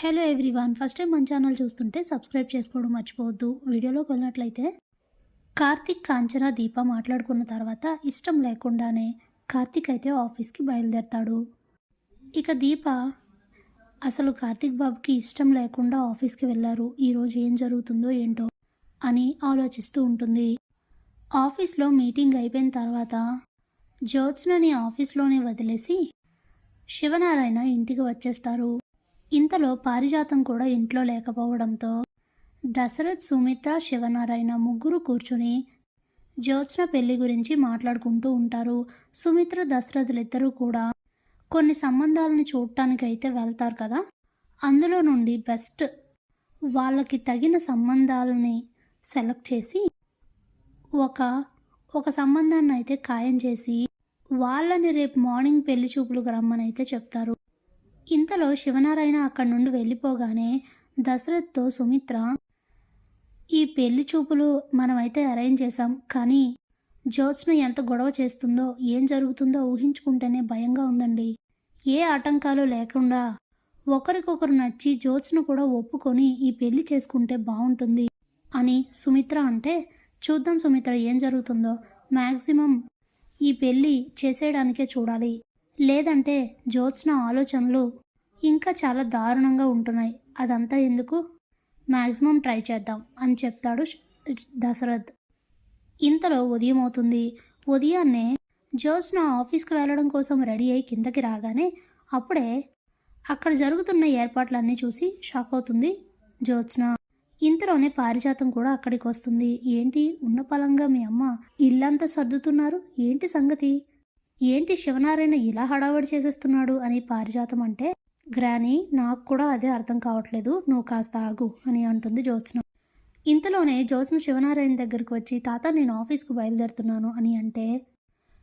Hello everyone first time మన channel చూస్తుంటే subscribe చేసుకోవడం మర్చిపోవద్దు. వీడియోలోకి వెళ్ళినట్లయితే కార్తిక్ కాంచన దీప మాట్లాడుకున్న తర్వాత ఇష్టం లేకుండానే కార్తిక్ అయితే ఆఫీస్కి బయలుదేరతాడు. ఇక దీప అసలు కార్తిక్ బాబుకి ఇష్టం లేకుండా ఆఫీస్కి వెళ్ళారు. ఈరోజు ఏం జరుగుతుందో ఏంటో అని ఆలోచిస్తూ ఉంటుంది. ఆఫీస్లో మీటింగ్ అయిపోయిన తర్వాత జ్యోత్స్నని ఆఫీస్లోనే వదిలేసి శివనారాయణ ఇంటికి వచ్చేస్తారు. ఇంతలో పారిజాతం కూడా ఇంట్లో లేకపోవడంతో దశరథ్ సుమిత్ర శివనారాయణ ముగ్గురు కూర్చుని జ్యోత్స్న పెళ్ళి గురించి మాట్లాడుకుంటూ ఉంటారు. సుమిత్ర దశరథులిద్దరూ కూడా కొన్ని సంబంధాలను చూడటానికైతే వెళ్తారు కదా. అందులో నుండి బెస్ట్ వాళ్ళకి తగిన సంబంధాలని సెలెక్ట్ చేసి ఒక ఒక సంబంధాన్ని అయితే ఖాయం చేసి వాళ్ళని రేపు మార్నింగ్ పెళ్ళి చూపులకు రమ్మని అయితే చెప్తారు. ఇంతలో శివనారాయణ అక్కడి నుండి వెళ్ళిపోగానే దశరథ్తో సుమిత్ర ఈ పెళ్ళి చూపులు మనమైతే అరేంజ్ చేశాం కానీ జ్యోత్స్న ఎంత గొడవ చేస్తుందో ఏం జరుగుతుందో ఊహించుకుంటేనే భయంగా ఉందండి. ఏ ఆటంకాలు లేకుండా ఒకరికొకరు నచ్చి జ్యోత్స్న కూడా ఒప్పుకొని ఈ పెళ్ళి చేసుకుంటే బాగుంటుంది అని సుమిత్ర అంటే చూద్దాం సుమిత్ర ఏం జరుగుతుందో. మ్యాక్సిమం ఈ పెళ్ళి చేసేయడానికే చూడాలి. లేదంటే జ్యోత్స్న ఆలోచనలు ఇంకా చాలా దారుణంగా ఉంటున్నాయి. అదంతా ఎందుకు? మ్యాక్సిమం ట్రై చేద్దాం అని చెప్తాడు దశరథ్. ఇంతలో ఉదయం అవుతుంది. ఉదయాన్నే జ్యోత్స్న ఆఫీస్కి వెళ్ళడం కోసం రెడీ అయి కిందకి రాగానే అప్పుడే అక్కడ జరుగుతున్న ఏర్పాట్లన్నీ చూసి షాక్ అవుతుంది జ్యోత్స్న. ఇంతలోనే పారిజాతం కూడా అక్కడికి వస్తుంది. ఏంటి? ఉన్న పలంగా మీ అమ్మ ఇల్లంతా సర్దుతున్నారు? ఏంటి సంగతి? ఏంటి శివనారాయణ ఇలా హడావడి చేసేస్తున్నాడు అని పారిజాతం అంటే గ్రానీ నాకు కూడా అదే అర్థం కావట్లేదు. నువ్వు కాస్త ఆగు అని అంటుంది జ్యోత్స్న. ఇంతలోనే జ్యోత్స్న శివనారాయణ దగ్గరికి వచ్చి తాత నేను ఆఫీస్కి బయలుదేరుతున్నాను అని అంటే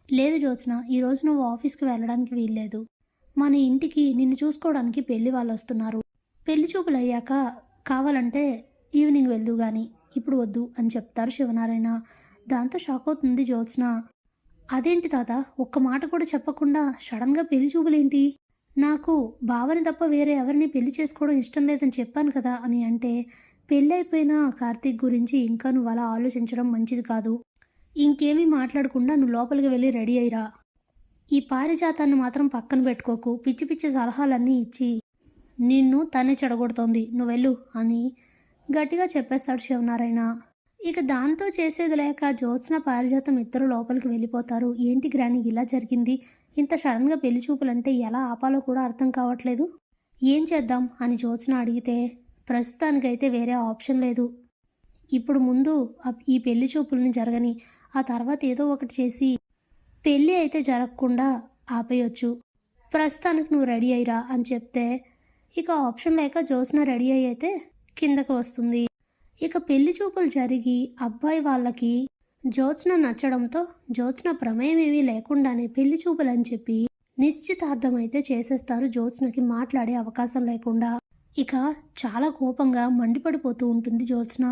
లేదు జ్యోత్స్న ఈరోజు నువ్వు ఆఫీస్కి వెళ్ళడానికి వీల్లేదు. మన ఇంటికి నిన్ను చూసుకోవడానికి పెళ్ళి వాళ్ళు వస్తున్నారు. పెళ్ళి చూపులు అయ్యాక కావాలంటే ఈవినింగ్ వెళ్దు కానీ ఇప్పుడు వద్దు అని చెప్తారు శివనారాయణ. దాంతో షాక్ అవుతుంది జ్యోత్స్న. అదేంటి తాత? ఒక్క మాట కూడా చెప్పకుండా సడన్గా పెళ్ళి చూపులేంటి? నాకు బావని తప్ప వేరే ఎవరిని పెళ్ళి చేసుకోవడం ఇష్టం లేదని చెప్పాను కదా అని అంటే పెళ్ళి కార్తీక్ గురించి ఇంకా నువ్వు అలా ఆలోచించడం మంచిది కాదు. ఇంకేమీ మాట్లాడకుండా నువ్వు లోపలికి వెళ్ళి రెడీ అయ్యిరా. ఈ పారిజాతాన్ని మాత్రం పక్కన పెట్టుకోకు. పిచ్చి పిచ్చి సలహాలన్నీ ఇచ్చి నిన్ను తనే చెడగొడుతోంది. నువ్వు వెళ్ళు అని గట్టిగా చెప్పేస్తాడు శివనారాయణ. ఇక దాంతో చేసేది లేక జ్యోత్స్న పారిజాతం ఇద్దరు లోపలికి వెళ్ళిపోతారు. ఏంటి గ్రాని ఇలా జరిగింది? ఇంత సడన్గా పెళ్ళి చూపులంటే ఎలా ఆపాలో కూడా అర్థం కావట్లేదు. ఏం చేద్దాం? అని జ్యోత్స్న అడిగితే ప్రస్తుతానికైతే వేరే ఆప్షన్ లేదు. ఇప్పుడు ముందు ఈ పెళ్ళి చూపుల్ని జరగని ఆ తర్వాత ఏదో ఒకటి చేసి పెళ్ళి అయితే జరగకుండా ఆపేయొచ్చు. ప్రస్తుతానికి నువ్వు రెడీ అయ్యిరా అని చెప్తే ఇక ఆప్షన్ లేక జ్యోత్స్న రెడీ అయ్యి అయితే కిందకు వస్తుంది. ఇక పెళ్ళి చూపులు జరిగి అబ్బాయి వాళ్ళకి జ్యోత్స్న నచ్చడంతో జ్యోత్స్న ప్రమేయం ఏమీ లేకుండానే పెళ్ళి చూపులు అని చెప్పి నిశ్చితార్థం అయితే చేసేస్తారు జ్యోత్స్నకి మాట్లాడే అవకాశం లేకుండా. ఇక చాలా కోపంగా మండిపడిపోతూ ఉంటుంది జ్యోత్స్న.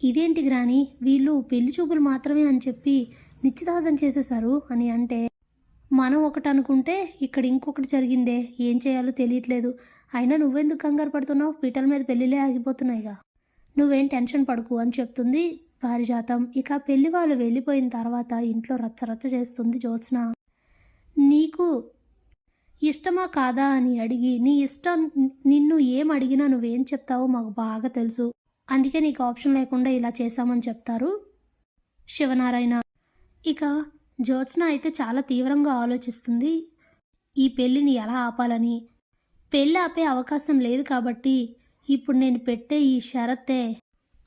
ఇదేంటి గ్రాని? వీళ్ళు పెళ్ళి చూపులు మాత్రమే అని చెప్పి నిశ్చితార్థం చేసేశారు అని అంటే మనం ఒకటి అనుకుంటే ఇక్కడ ఇంకొకటి జరిగిందే. ఏం చేయాలో తెలియట్లేదు. అయినా నువ్వెందుకు కంగారు పడుతున్నావు? పీటల మీద పెళ్ళిలే ఆగిపోతున్నాయిగా. నువ్వేం టెన్షన్ పడకు అని చెప్తుంది పారిజాతం. ఇక పెళ్ళి వాళ్ళు వెళ్ళిపోయిన తర్వాత ఇంట్లో రచ్చరచ్చ చేస్తుంది జ్యోత్స్న. నీకు ఇష్టమా కాదా అని అడిగి నీ ఇష్టం నిన్ను ఏం అడిగినా నువ్వేం చెప్తావో మాకు బాగా తెలుసు. అందుకే నీకు ఆప్షన్ లేకుండా ఇలా చేశామని చెప్తారు శివనారాయణ. ఇక జ్యోత్స్న అయితే చాలా తీవ్రంగా ఆలోచిస్తుంది ఈ పెళ్ళిని ఎలా ఆపాలని. పెళ్ళి ఆపే అవకాశం లేదు కాబట్టి ఇప్పుడు నేను పెట్టే ఈ షరతే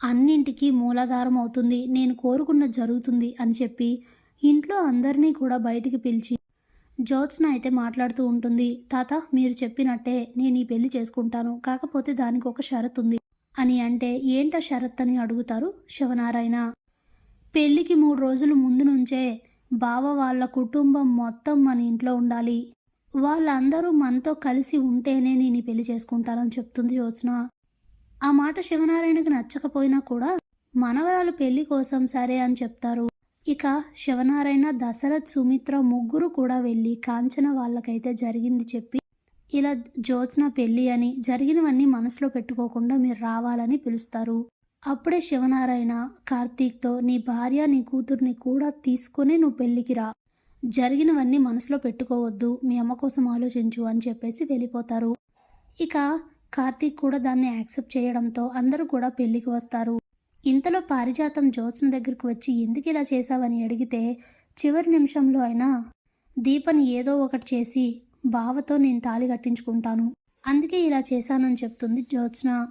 అన్నింటికీ మూలాధారం అవుతుంది. నేను కోరుకున్న జరుగుతుంది అని చెప్పి ఇంట్లో అందరినీ కూడా బయటికి పిలిచి జ్యోత్స్న అయితే మాట్లాడుతూ ఉంటుంది. తాత మీరు చెప్పినట్టే నేను ఈ పెళ్ళి చేసుకుంటాను. కాకపోతే దానికి ఒక షరత్ ఉంది. అని అంటే ఏంటో షరత్ అని అడుగుతారు శివనారాయణ. పెళ్ళికి మూడు రోజుల ముందు నుంచే బావ వాళ్ళ కుటుంబం మొత్తం మన ఇంట్లో ఉండాలి. వాళ్ళందరూ మనతో కలిసి ఉంటేనే నేను పెళ్ళి చేసుకుంటానని చెప్తుంది జ్యోత్స్న. ఆ మాట శివనారాయణకి నచ్చకపోయినా కూడా మనవరాలు పెళ్ళి కోసం సరే అని చెప్తారు. ఇక శివనారాయణ దశరథ్ సుమిత్ర ముగ్గురు కూడా వెళ్ళి కాంచన వాళ్ళకైతే జరిగింది చెప్పి ఇలా జ్యోత్స్న పెళ్ళి అని జరిగినవన్నీ మనసులో పెట్టుకోకుండా మీరు రావాలని పిలుస్తారు. అప్పుడే శివనారాయణ కార్తీక్తో నీ భార్య నీ కూతుర్ని కూడా తీసుకొని నువ్వు పెళ్ళికి రా. జరిగినవన్నీ మనసులో పెట్టుకోవద్దు మీ అమ్మ కోసం ఆలోచించు అని చెప్పేసి వెళ్ళిపోతారు. ఇక కార్తీక్ కూడా దాన్ని యాక్సెప్ట్ చేయడంతో అందరూ కూడా పెళ్ళికి వస్తారు. ఇంతలో పారిజాతం జ్యోత్స్న దగ్గరికి వచ్చి ఎందుకు ఇలా చేశావని అడిగితే చివరి నిమిషంలో అయినా దీపని ఏదో ఒకటి చేసి బావతో నేను తాళి కట్టించుకుంటాను. అందుకే ఇలా చేశానని చెప్తుంది జ్యోత్స్న.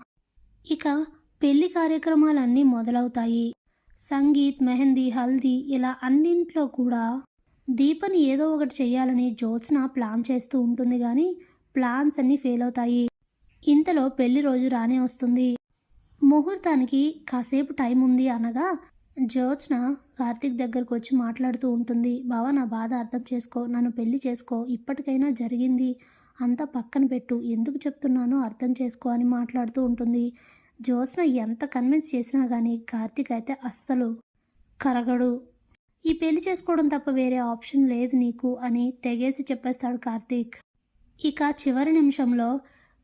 ఇక పెళ్ళి కార్యక్రమాలన్నీ మొదలవుతాయి. సంగీత్ మెహందీ హల్దీ ఇలా అన్నింట్లో కూడా దీపని ఏదో ఒకటి చేయాలని జ్యోత్స్న ప్లాన్ చేస్తూ ఉంటుంది కానీ ప్లాన్స్ అన్నీ ఫెయిల్ అవుతాయి. ఇంతలో పెళ్ళి రోజు రానే వస్తుంది. ముహూర్తానికి కాసేపు టైం ఉంది అనగా జ్యోత్స్న కార్తీక్ దగ్గరకు వచ్చి మాట్లాడుతూ ఉంటుంది. బావ నా బాధ అర్థం చేసుకో నన్ను పెళ్ళి చేసుకో ఇప్పటికైనా జరిగింది. అంతా పక్కన పెట్టు ఎందుకు చెప్తున్నానో అర్థం చేసుకో అని మాట్లాడుతూ ఉంటుంది. జ్యోత్స్న ఎంత కన్విన్స్ చేసినా కానీ కార్తీక్ అయితే అస్సలు కరగడు. ఈ పెళ్ళి చేసుకోవడం తప్ప వేరే ఆప్షన్ లేదు నీకు అని తెగేసి చెప్పేస్తాడు కార్తీక్. ఇక చివరి నిమిషంలో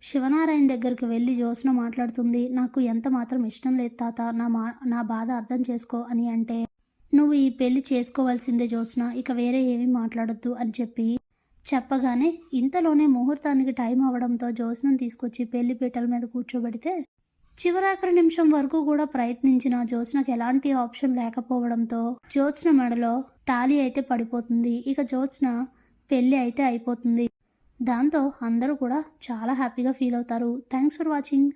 శివనారాయణ దగ్గరికి వెళ్ళి జ్యోత్స్న మాట్లాడుతుంది నాకు ఎంత మాత్రం ఇష్టం లేదు తాత నా మా నా బాధ అర్థం చేసుకో అని అంటే నువ్వు ఈ పెళ్ళి చేసుకోవాల్సిందే జ్యోత్స్న ఇక వేరే ఏమీ మాట్లాడొద్దు అని చెప్పి చెప్పగానే ఇంతలోనే ముహూర్తానికి టైం అవడంతో జ్యోత్స్నం తీసుకొచ్చి పెళ్ళి పీటల మీద కూర్చోబెడితే చివరాఖరి నిమిషం వరకు కూడా ప్రయత్నించిన జ్యోత్స్నకు ఎలాంటి ఆప్షన్ లేకపోవడంతో జ్యోత్స్న మెడలో తాళి అయితే పడిపోతుంది. ఇక జ్యోత్స్న పెళ్ళి అయితే అయిపోతుంది. దాంతో అందరూ కూడా చాలా హ్యాపీగా ఫీల్ అవుతారు. Thanks for watching.